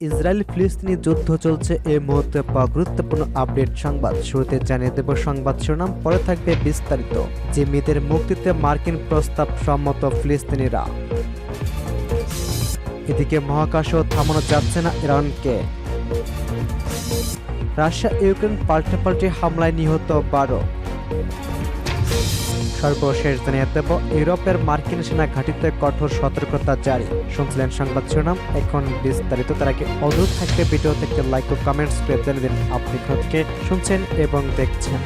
Israel ফিলিস্তিনি যুদ্ধ চলছে এই মুহূর্তে। পাওয়া গুরুত্বপূর্ণ আপডেট সংবাদ। শুরুতে জানিয়ে দেব সংবাদ শিরোনাম, পরে থাকবে বিস্তারিত। জিম্মিদের মুক্তিতে মার্কিন প্রস্তাব সম্মত ফিলিস্তিনিরা। এদিকে মহাকাশও থামানো যাচ্ছে না ইরানকে। রাশিয়া ইউক্রেন পাল্টাপাল্টি হামলায় নিহত বারো। সর্বশেষ জানিয়ে দেব ইউরোপের মার্কিন সেনা ঘাঁটিতে কঠোর সতর্কতা জারি। শুনছিলেন সংবাদ শিরোনাম। এখন বিস্তারিত, তার আগে অনুরোধ থাকবে ভিডিও থেকে লাইক ও কমেন্টস করে জানিয়ে দিন আপনি থেকে শুনছেন এবং দেখছেন।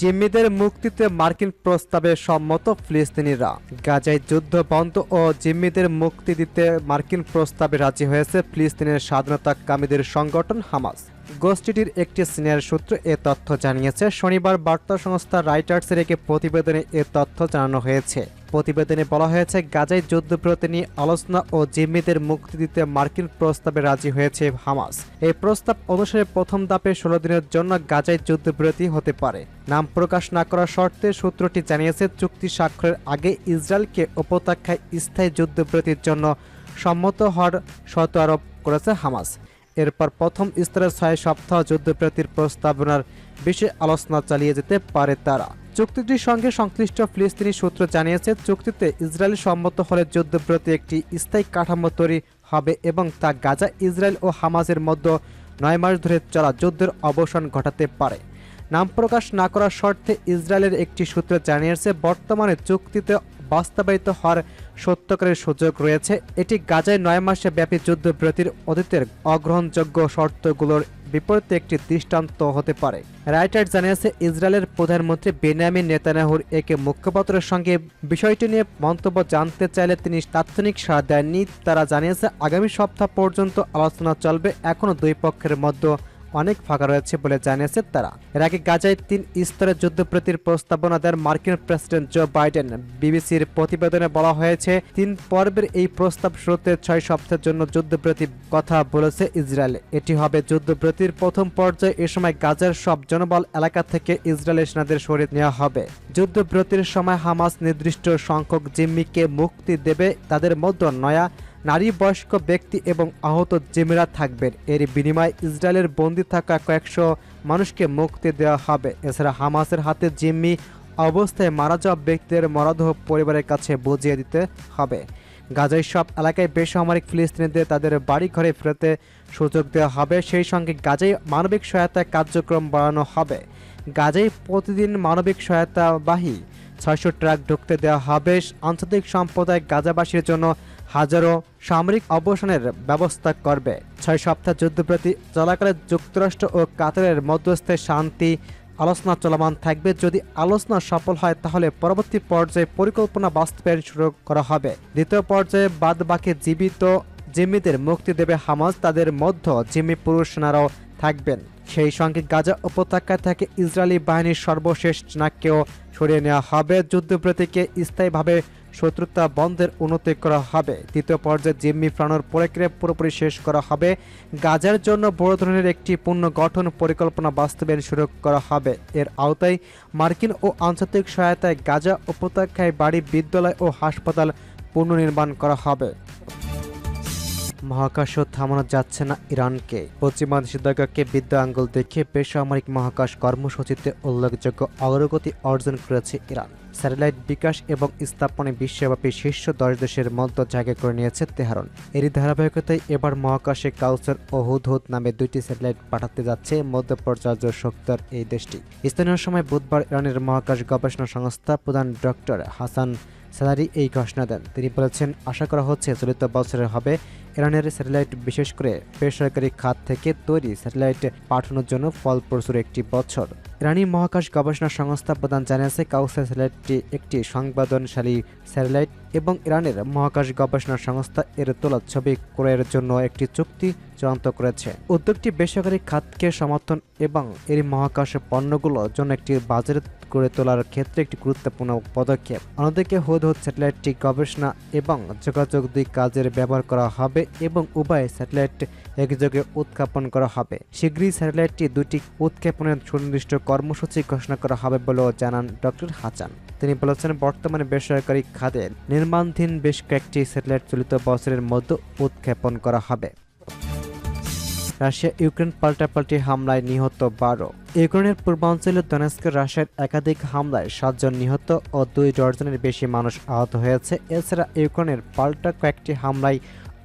জিম্মিদের মুক্তিতে মার্কিন প্রস্তাবে সম্মত ফিলিস্তিনিরা। গাজায় যুদ্ধ বন্ধ ও জিম্মিদের মুক্তি দিতে মার্কিন প্রস্তাবে রাজি হয়েছে ফিলিস্তিনের স্বাধীনতাকামীদের সংগঠন হামাস। গোষ্ঠীটির একটি সিনিয়র সূত্র এ তথ্য জানিয়েছে, শনিবার বার্তা সংস্থা রাইটার্সের একটি প্রতিবেদনে এ তথ্য জানানো হয়েছে। প্রতিবেদনে বলা হয়েছে, গাজায় যুদ্ধবিরতি নিয়ে আলোচনা ও জিম্মিদের মুক্তি দিতে মার্কিন প্রস্তাবে রাজি হয়েছে হামাস। এই প্রস্তাব অনুসারে প্রথম ধাপে ষোলো দিনের জন্য গাজায় যুদ্ধবিরতি হতে পারে। নাম প্রকাশ না করার শর্তে সূত্রটি জানিয়েছে, চুক্তি স্বাক্ষরের আগে ইসরায়েলকে উপত্যকায় স্থায়ী যুদ্ধবিরতির জন্য সম্মত হওয়ার শর্ত আরোপ করেছে হামাস। এরপর প্রথম স্তরের ছয় সপ্তাহ যুদ্ধবিরতির প্রস্তাবনার বিষয়ে আলোচনা চালিয়ে যেতে পারে তারা। চুক্তিটির সঙ্গে সংশ্লিষ্ট ফিলিস্তিনি সূত্র জানিয়েছে, চুক্তিতে ইসরায়েল সম্মত হলে যুদ্ধবিরতি একটি স্থায়ী কাঠামো তৈরি হবে এবং তা গাজা, ইসরায়েল ও হামাজের মধ্যে নয় মাস ধরে চলা যুদ্ধের অবসান ঘটাতে পারে। নাম প্রকাশ না করার শর্তে ইসরায়েলের একটি সূত্র জানিয়েছে, বর্তমানে চুক্তিতে বাস্তবায়িত হওয়ার সত্যকারের সুযোগ রয়েছে। এটি গাজায় নয় মাসে ব্যাপী যুদ্ধবিরতির অতীতের অগ্রহণযোগ্য শর্তগুলোর বিপরীতে একটি দৃষ্টান্ত হতে পারে। রাইটার জানিয়েছে, ইসরায়েলের প্রধানমন্ত্রী বেনিয়ামিন নেতানিয়াহুর একে মুখপাত্রের সঙ্গে বিষয়টি নিয়ে মন্তব্য জানতে চাইলে তিনি তাৎক্ষণিক সাড়া দেননি। তারা জানিয়েছে, আগামী সপ্তাহ পর্যন্ত আলোচনা চলবে। এখনও দুই পক্ষের মধ্যে অনেক ফাঁকা রয়েছে বলে জানিয়েছে তারা। এর আগে গাজায় তিন স্তরের যুদ্ধপ্রতির প্রস্তাবনা দেন মার্কিন প্রেসিডেন্ট জো বাইডেন। বিবিসির প্রতিবেদনে বলা হয়েছে, তিন পর্বের এই প্রস্তাব শুরুতে ছয় সপ্তাহের জন্য যুদ্ধবিরতি কথা বলেছে ইসরায়েল। এটি হবে যুদ্ধপ্রতির প্রথম পর্যায়ে এ সময় গাজার সব জনবল এলাকা থেকে ইসরায়েলের সেনাদের সরিয়ে নেওয়া হবে। যুদ্ধবিরতির সময় হামাস নির্দিষ্ট সংখ্যক জিম্মিকে মুক্তি দেবে, তাদের মধ্যে নয়া নারী বয়স্ক ব্যক্তি এবং আহত জিমিরা থাকবেন। এর বিনিময়ে ইসরায়েলের বন্দি থাকা কয়েকশো মানুষকে মুক্তি দেওয়া হবে। এছাড়া হামাসের হাতে জিম্মি অবস্থায় মারা যাওয়া ব্যক্তিদের মরদেহ পরিবারের কাছে বুঝিয়ে দিতে হবে। গাজায় সব এলাকায় বেসামরিক ফিলিস্তিনিদের তাদের বাড়ি ঘরে ফেরতে সুযোগ দেওয়া হবে। সেই সঙ্গে গাজায় মানবিক সহায়তা কার্যক্রম বাড়ানো হবে। গাজায় প্রতিদিন মানবিক সহায়তাবাহী ছয়শো ট্রাক ঢুকতে দেওয়া হবে। আন্তর্জাতিক সম্প্রদায় গাজাবাসীর জন্য হাজারো সামরিক অবসানের ব্যবস্থা করবে। ছয় সপ্তাহ যুদ্ধপ্রতি চলাকালে যুক্তরাষ্ট্র ও কাতারের মধ্যস্থে শান্তি আলোচনা চলমান থাকবে। যদি আলোচনা সফল হয়, তাহলে পরবর্তী পর্যায়ে পরিকল্পনা বাস্তবায়ন শুরু করা হবে। দ্বিতীয় পর্যায়ে বাদ বাকি জীবিত জিম্মিদের মুক্তি দেবে হামাজ তাদের মধ্য জিম্মি পুরুষ সেনারাও থাকবেন। সেই সঙ্গে গাজা উপত্যকায় থেকে ইসরায়েলি বাহিনীর সর্বশেষ নাককেও সরিয়ে নেওয়া হবে। যুদ্ধবিরতিকে স্থায়ীভাবে শত্রুতা বন্ধের উন্নতি করা হবে। তৃতীয় পর্যায়ে জিম্মি ফ্রানোর প্রক্রিয়া পুরোপুরি শেষ করা হবে। গাজার জন্য বড় ধরনের একটি পূর্ণ গঠন পরিকল্পনা বাস্তবায়ন শুরু করা হবে। এর আওতায় মার্কিন ও আন্তর্জাতিক সহায়তায় গাজা উপত্যকায় বাড়ি, বিদ্যালয় ও হাসপাতাল পুনর্নির্মাণ করা হবে। মহাকাশও থামানো যাচ্ছে না ইরানকে। পশ্চিমা নিষেধাজ্ঞাকে বিদ্যা আঙ্গুল দেখে বেসামরিক মহাকাশ কর্মসূচিতে উল্লেখযোগ্য অগ্রগতি অর্জন করেছে ইরান। স্যাটেলাইট বিকাশ এবং স্থাপনে বিশ্বব্যাপী শীর্ষ দশ দেশের মধ্যে জায়গা করে নিয়েছে তেহরান। এরই ধারাবাহিকতায় এবার মহাকাশে কাউসার ও হুদহুদ নামে দুইটি স্যাটেলাইট পাঠাতে যাচ্ছে মধ্যপ্রাচ্য শক্তির এই দেশটি। স্থানীয় সময় বুধবার ইরানের মহাকাশ গবেষণা সংস্থা প্রধান ডক্টর হাসান স্যালারি এই ঘোষণা দেন। তিনি বলেছেন, আশা করা হচ্ছে, চলিত বছরের হবে ইরানের স্যাটেলাইট বিশেষ করে বেসরকারি খাত থেকে তৈরি স্যাটেলাইট পাঠানোর জন্য ফলপ্রসূর একটি বছর। ইরানি মহাকাশ গবেষণা সংস্থা প্রধান জানিয়েছে কাউসার স্যাটেলাইটটি একটি সংবেদনশালী স্যাটেলাইট এবং ইরানের মহাকাশ গবেষণা সংস্থা এর তোলা ছবি ক্রয়ের জন্য একটি চুক্তি চূড়ান্ত করেছে। উদ্যোগটি বেসরকারি খাতকে সমর্থন এবং এর মহাকাশ পণ্যগুলোর জন্য একটি বাজার গড়ে তোলার ক্ষেত্রে একটি গুরুত্বপূর্ণ পদক্ষেপ। অন্যদিকে হুদ হুদ স্যাটেলাইটটি গবেষণা এবং যোগাযোগ দুই কাজের ব্যবহার করা হবে এবং উভয় স্যাটেলাইট একযোগে উৎক্ষেপণ করা হবে। শীঘ্রই স্যাটেলাইটটি দুটি উৎক্ষেপণের সুনির্দিষ্ট কর্মসূচি ঘোষণা করা হবে বলেও জানান ডক্টর হাসান। তিনি বলেছেন, বর্তমানে বেসরকারি খাতে নির্মাণধীন বেশ কয়েকটি স্যাটেলাইট চলিত বছরের মধ্যে উৎক্ষেপণ করা হবে। রাশিয়া ইউক্রেন পাল্টাপাল্টি হামলায় নিহত বারো। ইউক্রেনের পূর্বাঞ্চলীয় দনেস্কের রাশিয়ার একাধিক হামলায় সাতজন নিহত ও দুই ডজনের বেশি মানুষ আহত হয়েছে। এছাড়া ইউক্রেনের পাল্টা কয়েকটি হামলায়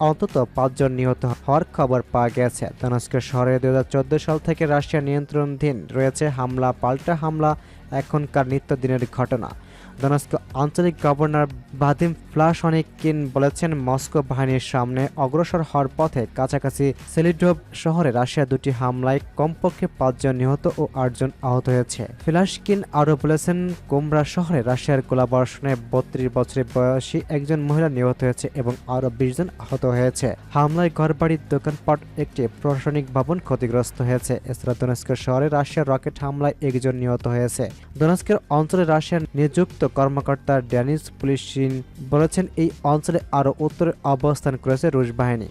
অন্তত পাঁচজন নিহত হওয়ার খবর পাওয়া গেছে। দনেস্কের শহরে দুই হাজার চোদ্দ সাল থেকে রাশিয়া নিয়ন্ত্রণাধীন রয়েছে হামলা, পাল্টা হামলা, এখনকার নিত্যদিনের ঘটনা। দনস্ক আঞ্চলিক গভর্নর ভাদিম ফ্লাশনিকিন বলেছেন, মস্কো বাহিনীর সামনে অগ্রসর হওয়ার পথে কাছাকাছি সেলিড্রোভ শহরে রাশিয়া দুটি হামলায় কমপক্ষে পাঁচজন নিহত ও আটজন আহত হয়েছে। ফ্লাশকিন আরও বলেছেন, কোমরা শহরে রাশিয়ার গোলাবর্ষণে বত্রিশ বছরের বয়সী একজন মহিলা নিহত হয়েছে এবং আরও বিশ জন আহত হয়েছে। হামলায় ঘরবাড়ির দোকানপাট একটি প্রশাসনিক ভবন ক্ষতিগ্রস্ত হয়েছে। এছাড়া দোনেস্কের শহরে রাশিয়ার রকেট হামলায় একজন নিহত হয়েছে। দোনেস্কের অঞ্চলে রাশিয়ার নিযুক্ত কর্মকর্তা ড্যানিস পুলিশিন বলেছেন এই অঞ্চলে আরও উত্তরে অবস্থান করেছে রুশ বাহিনী।